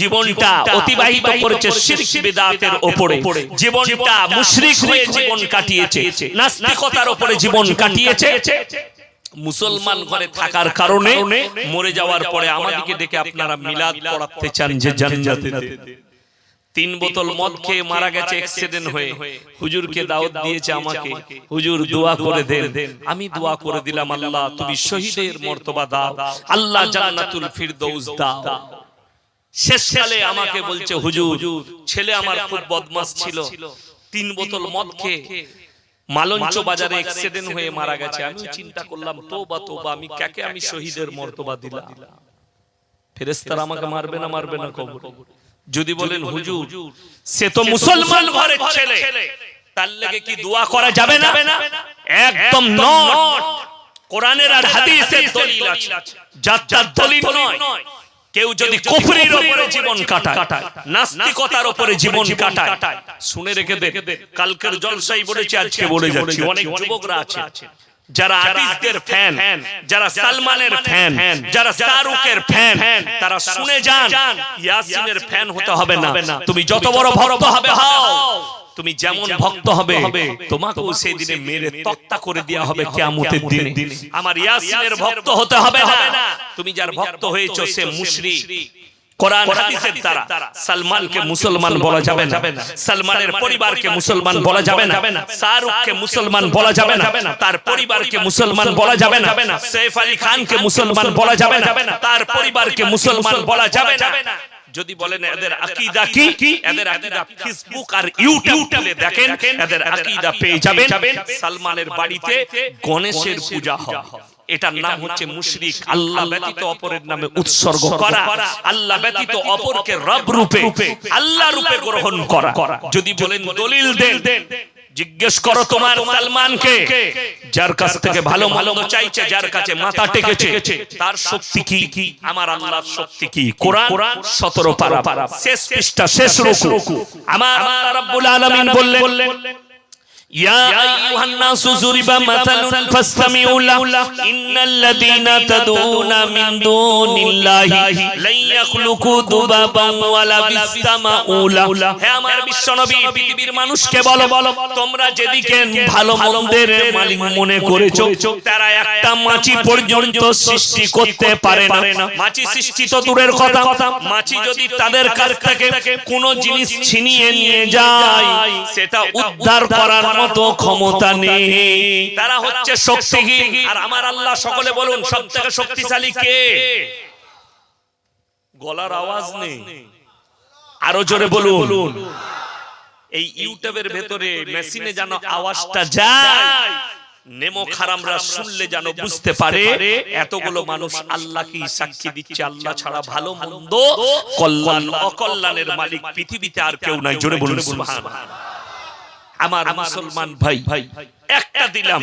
জীবনটা অতিবাহিত করেছে শিরক বিদাতের উপরে জীবনটা মুশরিক হয়ে জীবন কাটিয়েছে। নাস্তিকতার উপরে জীবন কাটিয়েছে। মুসলমান ঘরে থাকার কারণে মরে যাওয়ার পরে আমাদেরকে ডেকে আপনারা মিলাদ পড়াতে চান যে জান্নাতে। তিন বোতল মদ খেয়ে মারা গেছে অ্যাক্সিডেন্ট হয়ে। হুজুরকে দাওয়াত দিয়েছে আমাকে। হুজুর দোয়া করে দেন। আমি দোয়া করে দিলাম আল্লাহ তুমি শহীদের মর্তবা দাও। আল্লাহ জান্নাতুল ফিরদৌস দাও। শেষকালে আমাকে বলছে হুজুর ছেলে আমার খুব বদমাস ছিল। তিন বোতল মদ খেয়ে মালঞ্চ বাজারে অ্যাক্সিডেন্ট হয়ে মারা গেছে। আমি চিন্তা করলাম তোবা তোবা আমি কাকে আমি শহীদের মর্তবা দিলাম? ফেরেশতারা আমাকে মারবে না মারবে না কবর। যদি বলেন হুজুর সে তো মুসলমান ঘরের ছেলে। তার লেগে কি দোয়া করা যাবে না? একদম নট। কোরআনের আর হাদিসের দলিল আছে। যার যার দলিল নয় কেউ যদি কুফরির উপরে জীবন কাটায় নাস্তিকতার উপরে জীবন কাটায় শুনে রেখে দে কালকের জলসাই বলেছি আজকে বলে যাচ্ছি অনেক যুবকরা আছে। যারা আর্টিস্টদের ফ্যান যারা সালমানের ফ্যান যারা শাহরুখের ফ্যান তারা শুনে যান ইয়াসিনের ফ্যান হতে হবে না। তুমি যত বড় ভক্ত হবে হও। তুমি যেমন ভক্ত হবে তোমাকেও সেই দিনে মেরে তক্তা করে দেওয়া হবে কিয়ামতের দিনে। আমার ইয়াসিনের ভক্ত হতে হবে না। তুমি যার ভক্ত হয়েছো সে মুশরিক। কোরআন হাদিসের দ্বারা সালমানকে মুসলমান বলা যাবে না সালমানের পরিবারকে মুসলমান বলা যাবে না শাহরুখকে মুসলমান বলা যাবে না তার পরিবারকে মুসলমান বলা যাবে না সৈফ আলী খানকে মুসলমান বলা যাবে না তার পরিবারকে মুসলমান বলা যাবে না যদি বলেন এদের আকীদা কি? এদের আকীদা ফেসবুক আর ইউটিউবে দেখেন এদের আকীদা পেয়ে যাবেন সালমানের বাড়িতে গণেশের পূজা হয় এটার নাম হচ্ছে মুশরিক। আল্লাহ ব্যতীত অপরের নামে উৎসর্গ করা। আল্লাহ ব্যতীত অপরকে রব রূপে। আল্লাহ রূপে গ্রহণ করা। যদি বলেন দলিল দেন। জিজ্ঞেস করো তোমার সালমানকে যার কাছ থেকে ভালো ভালো চাইছে যার কাছে মাথা টেকেছে তার শক্তি কি? কি? আমার আল্লাহর শক্তি কি? কোরআন 17 পারা শেষ পৃষ্ঠা শেষ রুকু। আমার আল্লাহ রাব্বুল আলামিন বললেন يا أيها الناس ضرب مثل فاستمعوا له إن الذين تدعون من دون الله لن يخلقوا ذبابا ولا বিস্তামাউ له হে আমার বিশ্বনবী পৃথিবীর মানুষকে বলো বলো তোমরা যেদিকে ভালো মন্দের মালিক মনে করেছো তারা একটা মাছি পর্যন্ত সৃষ্টি করতে পারে না মাছি সৃষ্টি তো দূরের কথা মাছি যদি তাদের কাছ থেকে কোনো জিনিস ছিনিয়ে নিয়ে যায় সেটা উদ্ধার করার মতো ক্ষমতা নেই। তারা হচ্ছে শক্তিহীন। আর আমার আল্লাহ সকলে বলুন সব থেকে শক্তিশালী কে? গলার আওয়াজ নেই। আরও জোরে বলুন। এই ইউটিউবের ভেতরে মেশিনে যেন আওয়াজটা যায়। নেমো খারামরা শুনলে যেন বুঝতে পারে। এতগুলো মানুষ আল্লাহ কি সাক্ষী দিচ্ছে। আল্লাহ ছাড়া ভালো মন্দ কল্যাণ অকল্যাণের মালিক পৃথিবীতে আর কেউ নাই। জোরে বলুন সুবহানাল্লাহ আমার মুসলমান ভাই ভাই একটা দিলাম।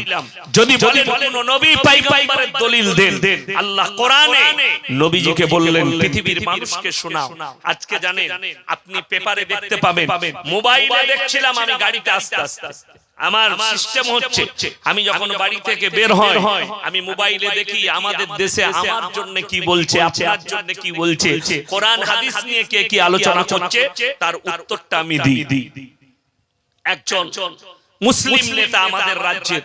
যদি বলেন কোন নবী পয়গম্বরের দলিল দেন। আল্লাহ কোরআনে নবীজিকে বললেন পৃথিবীর মানুষকে শোনাও। আজকে জানেন আপনি পেপারে দেখতে পাবেন মোবাইলে দেখছিলাম আমি গাড়িতে আস্তে আস্তে। আমার সিস্টেম হচ্ছে আমি যখন বাড়ি থেকে বের হয় আমি মোবাইলে দেখি আমাদের দেশে আমার জন্য কি বলছে আপনার জন্য কি বলছে? কোরআন হাদিস নিয়ে কে কি আলোচনা করছে? তার উত্তরটা আমি দিই। একজন মুসলিম নেতা আমাদের রাজ্যের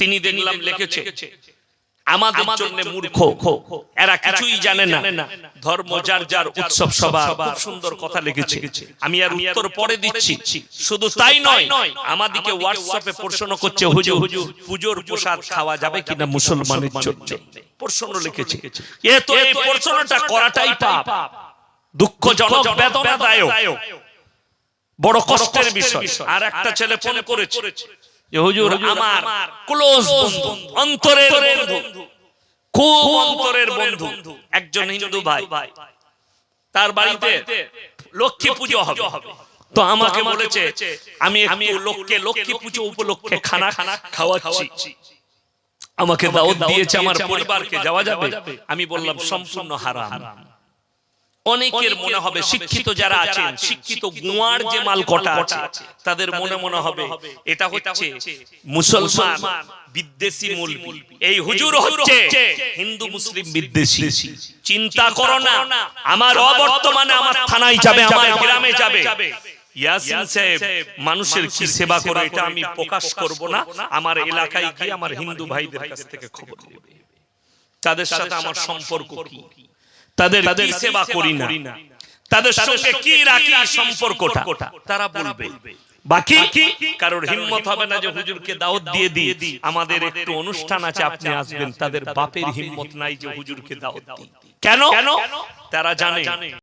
তিনি দেখলাম লিখেছে আমাদের জন্য মূর্খ। এরা কিছুই জানে না। ধর্ম যার যার উৎসব সভা খুব সুন্দর কথা লিখেছে। আমি আর উত্তর পরে দিচ্ছি। শুধু তাই নয় আমাদেরকে হোয়াটসঅ্যাপে প্রশ্ন করছে হুজুর পুজোর প্রসাদ খাওয়া যাবে কিনা মুসলমানের জন্য? প্রশ্ন লিখেছে। এ তো এই প্রশ্নটা করাটাই পাপ। দুঃখজনক বেদনাদায়ক। বড় কষ্টের বিষয়। আর একটা ছেলে ফোন করেছে। যে হুজুর আমার ক্লোজ বন্ধু অন্তরের বন্ধু খুব অন্তরের বন্ধু একজন হিন্দু ভাই। তার বাড়িতে লক্ষ্মী পুজো হবে। তো আমাকে বলেছে আমি আমি লোককে লক্ষ্মী পুজো উপলক্ষে খানা খানা খাওয়াচ্ছি। আমাকে দাওয়াত দিয়েছে আমার পরিবারকে যাওয়া যাবে? আমি বললাম সম্পূর্ণ হারাম। অনেকের মনে হবে শিক্ষিত যারা আছেন শিক্ষিত গুয়ার যে মাল কটা আছে তাদের মনে মনে হবে এটা হচ্ছে মুসলমান বিদ্বেষী মূল এই হুজুর হচ্ছে হিন্দু মুসলিম বিদ্বেষী। চিন্তা করো না। আমার অবর্তমানে আমার থানায় যাবে আমার গ্রামে যাবে। ইয়াসিন সাহেব মানুষের কি সেবা করে এটা আমি প্রকাশ করব না। আমার এলাকায় গিয়ে আমার হিন্দু ভাইদের কাছ থেকে খবর নেবে। তাদের সাথে আমার সম্পর্ক কি? তাদের কি সেবা করি না? তাদের সঙ্গে কি রাখি সম্পর্কটা? তারা বলবে। বাকি? কারোর হিম্মত হবে না যে হুজুরকে দাওয়াত দিয়ে দিই। আমাদের একটু অনুষ্ঠান আছে আপনি আসবেন তাদের বাপের হিম্মত নাই যে হুজুরকে দাওয়াত দিই। কেন? তারা জানে।